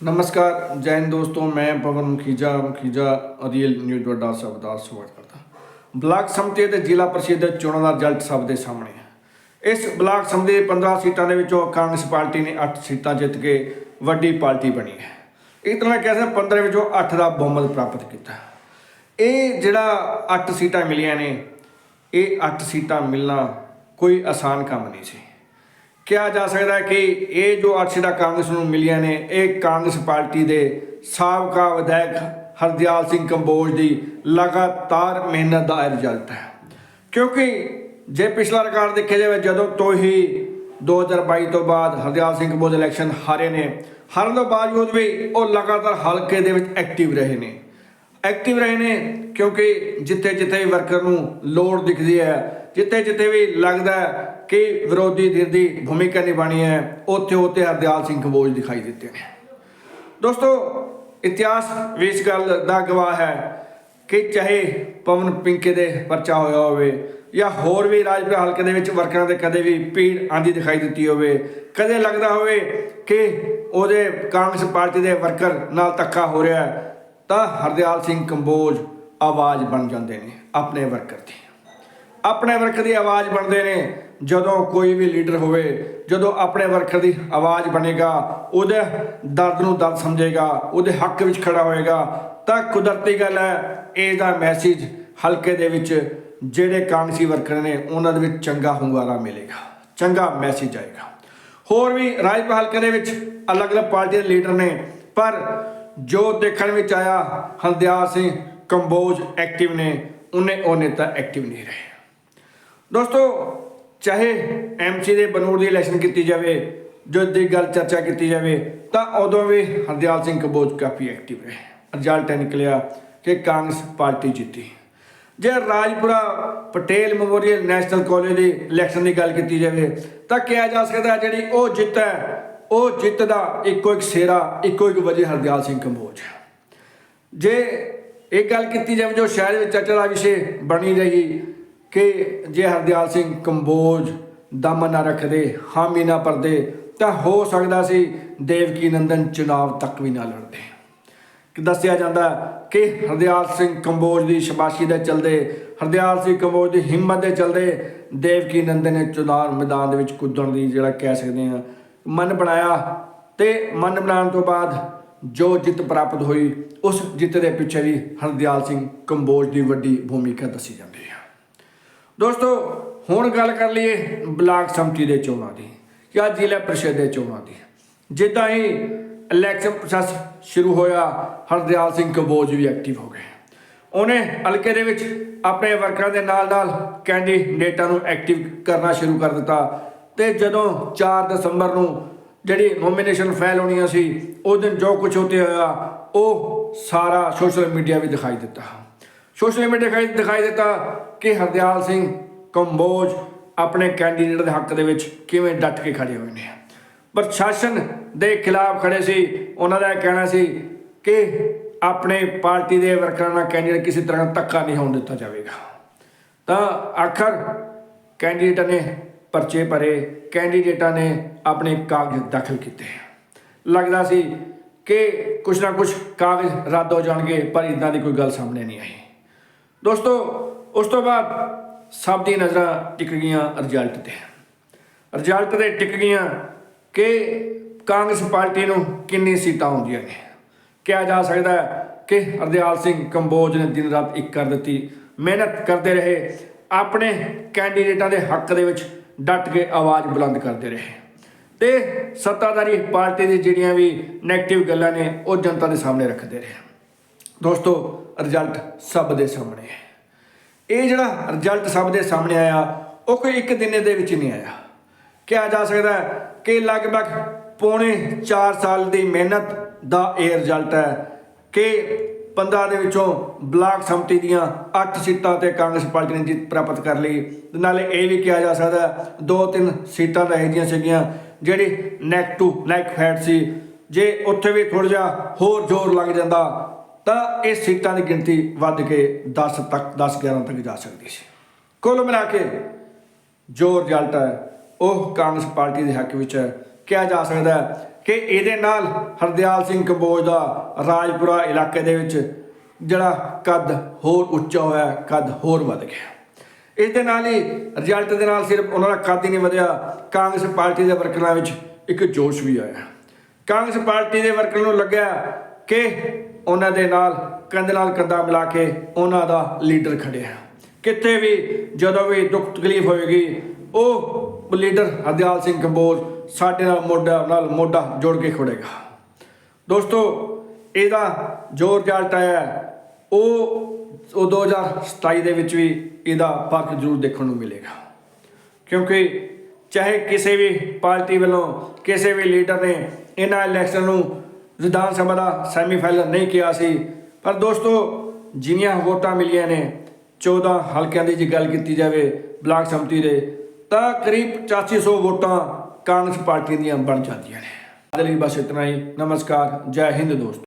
ਨਮਸਕਾਰ, ਜੈ ਹਿੰਦ ਦੋਸਤੋ, ਮੈਂ ਪਵਨ ਮੁਖੀਜਾ ਮੁਖੀਜਾ ਅਦੀਲ ਨਿਊਜ਼ ਡੋਡਾ ਸਭ ਦਾ ਸਵਾਗਤ ਕਰਦਾ ਬਲਾਕ ਸੰਮਤੀ ਅਤੇ ਜ਼ਿਲ੍ਹਾ ਪ੍ਰੀਸ਼ਦ ਚੋਣਾਂ ਦਾ ਰਿਜ਼ਲਟ ਸਭ ਦੇ ਸਾਹਮਣੇ ਹੈ। ਇਸ ਬਲਾਕ ਸੰਮਤੀ ਦੇ 15 ਸੀਟਾਂ ਦੇ ਵਿੱਚੋਂ ਕਾਂਗਰਸ ਪਾਰਟੀ ਨੇ 8 ਸੀਟਾਂ ਜਿੱਤ ਕੇ ਵੱਡੀ ਪਾਰਟੀ ਬਣੀ ਹੈ। ਇਸ ਤਰ੍ਹਾਂ ਕਹਿ ਸਕਦੇ 15 ਵਿੱਚੋਂ 8 ਦਾ ਬਹੁਮਤ ਪ੍ਰਾਪਤ ਕੀਤਾ ਇਹ ਜਿਹੜਾ 8 ਸੀਟਾਂ ਮਿਲੀਆਂ ਨੇ, ਇਹ 8 ਸੀਟਾਂ ਮਿਲਣਾ ਕੋਈ ਆਸਾਨ ਕੰਮ ਨਹੀਂ ਸੀ। ਕਿਹਾ ਜਾ ਸਕਦਾ ਹੈ ਕਿ ਇਹ ਜੋ ਅੱਠ ਕਾਂਗਰਸ ਨੂੰ ਮਿਲੀਆਂ ਨੇ, ਇਹ ਕਾਂਗਰਸ ਪਾਰਟੀ ਦੇ ਸਾਬਕਾ ਵਿਧਾਇਕ ਹਰਦਿਆਲ ਸਿੰਘ ਕੰਬੋਜ ਦੀ ਲਗਾਤਾਰ ਮਿਹਨਤ ਦਾ ਇਹ ਰਿਜ਼ਲਟ ਹੈ। ਕਿਉਂਕਿ ਜੇ ਪਿਛਲਾ ਰਿਕਾਰਡ ਦੇਖਿਆ ਜਾਵੇ, ਜਦੋਂ ਤੋਂ ਹੀ 2022 ਤੋਂ ਬਾਅਦ ਹਰਦਿਆਲ ਸਿੰਘ ਕੰਬੋਜ ਇਲੈਕਸ਼ਨ ਹਾਰੇ ਨੇ, ਹਾਰਨ ਤੋਂ ਬਾਵਜੂਦ ਵੀ ਉਹ ਲਗਾਤਾਰ ਹਲਕੇ ਦੇ ਵਿੱਚ ਐਕਟਿਵ ਰਹੇ ਨੇ। ਐਕਟਿਵ ਰਹੇ ਨੇ ਕਿਉਂਕਿ ਜਿੱਥੇ ਜਿੱਥੇ ਵਰਕਰ ਨੂੰ ਲੋੜ ਦਿਖਦੀ ਹੈ ਜਿੱਥੇ ਜਿੱਥੇ ਵੀ ਲੱਗਦਾ ਕਿ ਵਿਰੋਧੀ ਧਿਰ ਦੀ ਭੂਮਿਕਾ ਨਿਭਾਣੀ ਹੈ, ਉੱਥੇ ਉੱਥੇ ਹਰਦਿਆਲ ਸਿੰਘ ਕੰਬੋਜ ਦਿਖਾਈ ਦਿੱਤੇ ਨੇ। ਦੋਸਤੋ, ਇਤਿਹਾਸ ਵੀ ਇਸ ਗੱਲ ਦਾ ਗਵਾਹ ਹੈ ਕਿ ਚਾਹੇ ਪਵਨ ਪਿੰਕੇ ਦੇ ਪਰਚਾ ਹੋਇਆ ਹੋਵੇ ਜਾਂ ਹੋਰ ਵੀ ਰਾਜਪੁਰ ਹਲਕੇ ਦੇ ਵਿੱਚ ਵਰਕਰਾਂ ਦੇ ਕਦੇ ਵੀ ਭੀੜ ਆਂਦੀ ਦਿਖਾਈ ਦਿੱਤੀ ਹੋਵੇ, ਕਦੇ ਲੱਗਦਾ ਹੋਵੇ ਕਿ ਉਹਦੇ ਕਾਂਗਰਸ ਪਾਰਟੀ ਦੇ ਵਰਕਰ ਨਾਲ ਧੱਕਾ ਹੋ ਰਿਹਾ ਤਾਂ ਹਰਦਿਆਲ ਸਿੰਘ ਕੰਬੋਜ ਆਵਾਜ਼ ਬਣ ਜਾਂਦੇ ਨੇ ਆਪਣੇ ਵਰਕਰ ਦੀ ਆਪਣੇ ਵਰਕਰ ਦੀ ਆਵਾਜ਼ ਬਣਦੇ ਨੇ। ਜਦੋਂ ਕੋਈ ਵੀ ਲੀਡਰ ਹੋਵੇ, ਜਦੋਂ ਆਪਣੇ ਵਰਕਰ ਦੀ ਆਵਾਜ਼ ਬਣੇਗਾ, ਉਹਦੇ ਦਰਦ ਨੂੰ ਦਰਦ ਸਮਝੇਗਾ, ਉਹਦੇ ਹੱਕ ਵਿੱਚ ਖੜਾ ਹੋਏਗਾ, ਤਾਂ ਕੁਦਰਤੀ ਗੱਲ ਹੈ, ਇਹਦਾ ਮੈਸੇਜ ਹਲਕੇ ਦੇ ਵਿੱਚ ਜਿਹੜੇ ਕਾਂਗਰਸੀ ਵਰਕਰ ਨੇ, ਉਹਨਾਂ ਦੇ ਵਿੱਚ ਚੰਗਾ ਹੁੰਗਾਰਾ ਮਿਲੇਗਾ। ਚੰਗਾ ਮੈਸੇਜ ਆਏਗਾ। ਹੋਰ ਵੀ ਰਾਜਪੁਰ ਹਲਕੇ ਦੇ ਵਿੱਚ ਅਲੱਗ-ਅਲੱਗ ਪਾਰਟੀ ਦੇ ਲੀਡਰ ਨੇ, ਪਰ ਜੋ ਦੇਖਣ ਵਿੱਚ ਆਇਆ ਹਰਦਿਆਲ ਸਿੰਘ ਕੰਬੋਜ ਐਕਟਿਵ ਨੇ, ਉਹਨੇ ਉਹ ਨੇਤਾ ਐਕਟਿਵ ਨਹੀਂ ਰਹੇ। ਦੋਸਤੋ, ਚਾਹੇ ਐਮਸੀ ਦੇ ਬਨੂੜ ਦੀ ਇਲੈਕਸ਼ਨ ਕੀਤੀ ਜਾਵੇ ਜੋ ਦੀ ਗੱਲ ਚਰਚਾ ਕੀਤੀ ਜਾਵੇ, ਤਾਂ ਉਦੋਂ ਵੀ ਹਰਦਿਆਲ ਸਿੰਘ ਕੰਬੋਜ ਕਾਫੀ ਐਕਟਿਵ ਰਹੇ। ਰਿਜ਼ਲਟ ਇਹ ਨਿਕਲਿਆ ਕਿ ਕਾਂਗਰਸ ਪਾਰਟੀ ਜਿੱਤੀ। ਜੇ Rajpura Patel memorial national college ਦੀ ਇਲੈਕਸ਼ਨ ਦੀ ਗੱਲ ਕੀਤੀ ਜਾਵੇ, ਤਾਂ ਕਿਹਾ ਜਾ ਸਕਦਾ ਜਿਹੜੀ ਉਹ ਜਿੱਤ ਹੈ, ਉਹ ਜਿੱਤ ਦਾ ਇੱਕੋ ਇੱਕ ਸੇਰਾ ਇੱਕੋ ਇੱਕ ਵਜੇ ਹਰਦਿਆਲ ਸਿੰਘ ਕੰਬੋਜ ਜੇ ਇਹ ਗੱਲ ਕੀਤੀ ਜਾਵੇ ਜੋ ਸ਼ਹਿਰ ਵਿੱਚ ਚਰਚਾ ਦਾ ਵਿਸ਼ੇ ਬਣੀ ਰਹੀ ਕਿ ਜੇ ਹਰਦਿਆਲ ਸਿੰਘ ਕੰਬੋਜ ਦਮ ਨਾ ਰੱਖਦੇ, ਹਾਮੀ ਨਾ ਭਰਦੇ, ਤਾਂ ਹੋ ਸਕਦਾ ਸੀ ਦੇਵਕੀ ਨੰਦਨ ਚੁਣਾਵ ਤੱਕ ਵੀ ਨਾ ਲੜਦੇ। ਕਿ ਦੱਸਿਆ ਜਾਂਦਾ ਕਿ ਹਰਦਿਆਲ ਸਿੰਘ ਕੰਬੋਜ ਦੀ ਸ਼ਬਾਸ਼ੀ ਦੇ ਚਲਦੇ, ਹਰਦਿਆਲ ਸਿੰਘ ਕੰਬੋਜ ਦੀ ਹਿੰਮਤ ਦੇ ਚਲਦੇ ਦੇਵਕੀ ਨੰਦਨ ਨੇ ਚੁਣਾਵ ਮੈਦਾਨ ਦੇ ਵਿੱਚ ਕੁੱਦਣ ਦੀ ਜਿਹੜਾ ਕਹਿ ਸਕਦੇ ਆ ਮਨ ਬਣਾਇਆ। ਤੇ ਮਨ ਬਣਾਉਣ ਤੋਂ ਬਾਅਦ ਜੋ ਜਿੱਤ ਪ੍ਰਾਪਤ ਹੋਈ, ਉਸ ਜਿੱਤ ਦੇ ਪਿੱਛੇ ਵੀ ਹਰਦਿਆਲ ਸਿੰਘ ਕੰਬੋਜ ਦੀ ਵੱਡੀ ਭੂਮਿਕਾ ਦੱਸੀ ਜਾਂਦੀ ਹੈ। ਦੋਸਤੋ, ਹੁਣ ਗੱਲ ਕਰ ਲਈਏ ਬਲਾਕ ਸੰਮਤੀ ਦੇ ਚੋਣਾਂ ਦੀ ਜਾਂ ਜ਼ਿਲ੍ਹਾ ਪ੍ਰੀਸ਼ਦ ਦੇ ਚੋਣਾਂ ਦੀ। ਜਿੱਦਾਂ ਹੀ ਇਲੈਕਸ਼ਨ ਪ੍ਰੋਸੈਸ ਸ਼ੁਰੂ ਹੋਇਆ, ਹਰਦਿਆਲ ਸਿੰਘ ਕੰਬੋਜ ਵੀ ਐਕਟਿਵ ਹੋ ਗਏ। ਉਹਨੇ ਹਲਕੇ ਦੇ ਵਿੱਚ ਆਪਣੇ ਵਰਕਰਾਂ ਦੇ ਨਾਲ-ਨਾਲ ਕੈਂਡੀਡੇਟਾਂ ਨੂੰ ਐਕਟਿਵ ਕਰਨਾ ਸ਼ੁਰੂ ਕਰ ਦਿੱਤਾ ਤੇ ਜਦੋਂ 4 ਦਸੰਬਰ ਨੂੰ ਜਿਹੜੀ ਨੋਮੀਨੇਸ਼ਨ ਫਾਈਲ ਹੋਣੀ ਸੀ, ਉਹ ਦਿਨ ਜੋ ਕੁਝ ਉੱਤੇ ਹੋਇਆ, ਉਹ ਸਾਰਾ ਸੋਸ਼ਲ ਮੀਡੀਆ ਵੀ ਦਿਖਾਈ ਦਿੱਤਾ। ਸੋਸ਼ਲ ਮੀਡੀਆ ਦਿਖਾਈ ਦਿੱਤਾ ਕਿ ਹਰਦਿਆਲ ਸਿੰਘ ਕੰਬੋਜ ਆਪਣੇ ਕੈਂਡੀਡੇਟ ਦੇ ਹੱਕ ਦੇ ਵਿੱਚ ਕਿਵੇਂ ਡਟ ਕੇ ਖੜੇ ਹੋਏ ਨੇ? ਪ੍ਰਸ਼ਾਸਨ ਦੇ ਖਿਲਾਫ ਖੜੇ ਸੀ। ਉਹਨਾਂ ਦਾ ਇਹ ਕਹਿਣਾ ਸੀ ਕਿ ਆਪਣੇ ਪਾਰਟੀ ਦੇ ਵਰਕਰਾਂ ਨਾਲ ਕੈਂਡੀਡੇਟ ਕਿਸੇ ਤਰ੍ਹਾਂ ਦਾ ਧੱਕਾ ਨਹੀਂ ਹੋਣ ਦਿੱਤਾ ਜਾਵੇਗਾ। ਤਾਂ ਆਖਰ ਕੈਂਡੀਡੇਟਾਂ ਨੇ ਪਰਚੇ ਭਰੇ। ਕੈਂਡੀਡੇਟਾਂ ਨੇ ਆਪਣੇ ਕਾਗਜ਼ ਦਾਖਲ ਕੀਤੇ। ਲੱਗਦਾ ਸੀ ਕਿ ਕੁਛ ਨਾ ਕੁਛ ਕਾਗਜ਼ ਰੱਦ ਹੋ ਜਾਣਗੇ, ਪਰ ਇਦਾਂ ਦੀ ਕੋਈ ਗੱਲ ਸਾਹਮਣੇ ਨਹੀਂ ਆਈ। ਦੋਸਤੋ ਉਸ ਤੋਂ ਬਾਅਦ ਸਭ ਦੀ ਨਜ਼ਰਾਂ ਟਿਕ ਗਈਆਂ ਰਿਜ਼ਲਟ ਤੇ। ਰਿਜ਼ਲਟ ਤੇ ਟਿਕ ਗਈਆਂ ਕਿ ਕਾਂਗਰਸ ਪਾਰਟੀ ਨੂੰ ਕਿੰਨੀ ਸੀਟਾਂ ਆਉਂਦੀਆਂ ਨੇ। ਕਿਹਾ ਜਾ ਸਕਦਾ ਕਿ ਹਰਦਿਆਲ ਸਿੰਘ ਕੰਬੋਜ ਨੇ ਦਿਨ ਰਾਤ ਇੱਕ ਕਰ ਦਿੱਤੀ। ਮਿਹਨਤ ਕਰਦੇ ਰਹੇ, ਆਪਣੇ ਕੈਂਡੀਡੇਟਾਂ ਦੇ ਹੱਕ ਦੇ ਵਿੱਚ ਡਟ ਕੇ ਆਵਾਜ਼ ਬੁਲੰਦ ਕਰਦੇ ਰਹੇ। ਤੇ ਸੱਤਾਧਾਰੀ ਪਾਰਟੀ ਦੀ ਜਿਹੜੀਆਂ ਵੀ ਨੈਗੇਟਿਵ ਗੱਲਾਂ ਨੇ, ਉਹ ਜਨਤਾ ਦੇ ਸਾਹਮਣੇ ਰੱਖਦੇ ਰਹੇ। ਦੋਸਤੋ, ਰਿਜ਼ਲਟ ਸਭ ਦੇ ਸਾਹਮਣੇ ਹੈ। ਇਹ ਜਿਹੜਾ ਰਿਜ਼ਲਟ ਸਭ ਦੇ ਸਾਹਮਣੇ ਆਇਆ, ਉਹ ਕੋਈ ਇੱਕ ਦਿਨ ਦੇ ਵਿੱਚ ਨਹੀਂ ਆਇਆ। ਕਿਹਾ ਜਾ ਸਕਦਾ ਕਿ ਲਗਭਗ ਪੌਣੇ 4 ਸਾਲ ਦੀ ਮਿਹਨਤ ਦਾ ਇਹ ਰਿਜ਼ਲਟ ਹੈ ਕਿ 15 ਦੇ ਵਿੱਚੋਂ ਬਲਾਕ ਸੰਮਤੀ ਦੀਆਂ 8 ਸੀਟਾਂ ਤੇ ਕਾਂਗਰਸ ਪਾਰਟੀ ਨੇ ਜਿੱਤ ਪ੍ਰਾਪਤ ਕਰ ਲਈ। ਨਾਲੇ ਇਹ ਵੀ ਕਿਹਾ ਜਾ ਸਕਦਾ ਦੋ ਤਿੰਨ ਸੀਟਾਂ ਤਾਂ ਇਹੋ ਜਿਹੀਆਂ ਸੀਗੀਆਂ, ਜਿਹੜੀ ਨੈਕ ਟੂ ਨੈਕ ਫੈਟ ਸੀ। ਜੇ ਉੱਥੇ ਵੀ ਥੋੜਾ ਜਿਹਾ ਹੋਰ ਜ਼ੋਰ ਲੱਗ ਜਾਂਦਾ ਤਾਂ ਇਹ ਸੀਟਾਂ ਦੀ ਗਿਣਤੀ ਵੱਧ ਕੇ 10 ਤੱਕ 10 11 ਤੱਕ ਜਾ ਸਕਦੀ ਸੀ। ਕੁੱਲ ਮਿਲਾ ਕੇ ਜੋ ਰਿਜ਼ਲਟ ਹੈ, ਉਹ ਕਾਂਗਰਸ ਪਾਰਟੀ ਦੇ ਹੱਕ ਵਿੱਚ ਹੈ ਕਿਹਾ ਜਾ ਸਕਦਾ ਹੈ ਕਿ ਇਹਦੇ ਨਾਲ ਹਰਦਿਆਲ ਸਿੰਘ ਕੰਬੋਜ ਦਾ ਰਾਜਪੁਰਾ ਇਲਾਕੇ ਦੇ ਵਿੱਚ ਜਿਹੜਾ ਕੱਦ ਹੋਰ ਉੱਚਾ ਹੋਇਆ, ਕੱਦ ਹੋਰ ਵੱਧ ਗਿਆ। ਇਸ ਦੇ ਨਾਲ ਹੀ ਰਿਜ਼ਲਟ ਦੇ ਨਾਲ ਸਿਰਫ ਉਹਨਾਂ ਦਾ ਕੱਦ ਹੀ ਨਹੀਂ ਵਧਿਆ, ਕਾਂਗਰਸ ਪਾਰਟੀ ਦੇ ਵਰਕਰਾਂ ਵਿੱਚ ਇੱਕ ਜੋਸ਼ ਵੀ ਆਇਆ। ਕਾਂਗਰਸ ਪਾਰਟੀ ਦੇ ਵਰਕਰਾਂ ਨੂੰ ਲੱਗਿਆ ਕਿ ਉਹਨਾਂ ਦੇ ਨਾਲ ਕੰਧ ਨਾਲ ਕੰਧਾ ਮਿਲਾ ਕੇ ਉਹਨਾਂ ਦਾ ਲੀਡਰ ਖੜਿਆ ਕਿਤੇ ਵੀ ਜਦੋਂ ਵੀ ਦੁੱਖ ਤਕਲੀਫ ਹੋਏਗੀ ਉਹ ਲੀਡਰ ਹਰਦਿਆਲ ਸਿੰਘ ਕੰਬੋਜ ਸਾਡੇ ਨਾਲ ਮੋਢਾ ਨਾਲ ਮੋਢਾ ਜੋੜ ਕੇ ਖੜੇਗਾ। ਦੋਸਤੋ ਇਹਦਾ ਜ਼ੋਰ ਜਲਟ ਆਇਆ ਹੈ, ਉਹ ਉਹ 2027 ਦੇ ਵਿੱਚ ਵੀ ਇਹਦਾ ਫ਼ਰਕ ਜ਼ਰੂਰ ਦੇਖਣ ਨੂੰ ਮਿਲੇਗਾ। ਕਿਉਂਕਿ ਚਾਹੇ ਕਿਸੇ ਵੀ ਪਾਰਟੀ ਵੱਲੋਂ ਕਿਸੇ ਵੀ ਲੀਡਰ ਨੇ ਇਹਨਾਂ ਇਲੈਕਸ਼ਨ ਨੂੰ ਵਿਧਾਨ ਸਭਾ ਦਾ ਸੈਮੀਫਾਈਨਲ ਨਹੀਂ ਕਿਹਾ ਸੀ। ਪਰ ਦੋਸਤੋ, ਜਿੰਨੀਆਂ ਵੋਟਾਂ ਮਿਲੀਆਂ ਨੇ 14 ਹਲਕਿਆਂ ਦੀ ਜੇ ਗੱਲ ਕੀਤੀ ਜਾਵੇ ਬਲਾਕ ਸਮਿਤੀ ਦੇ, ਤਾਂ ਕਰੀਬ 8500 ਵੋਟਾਂ ਕਾਂਗਰਸ ਪਾਰਟੀ ਦੀਆਂ ਬਣ ਜਾਂਦੀਆਂ ਨੇ। ਅੱਜ ਲਈ ਬਸ ਇਤਨਾ ਹੀ। ਨਮਸਕਾਰ। ਜੈ ਹਿੰਦ ਦੋਸਤੋ।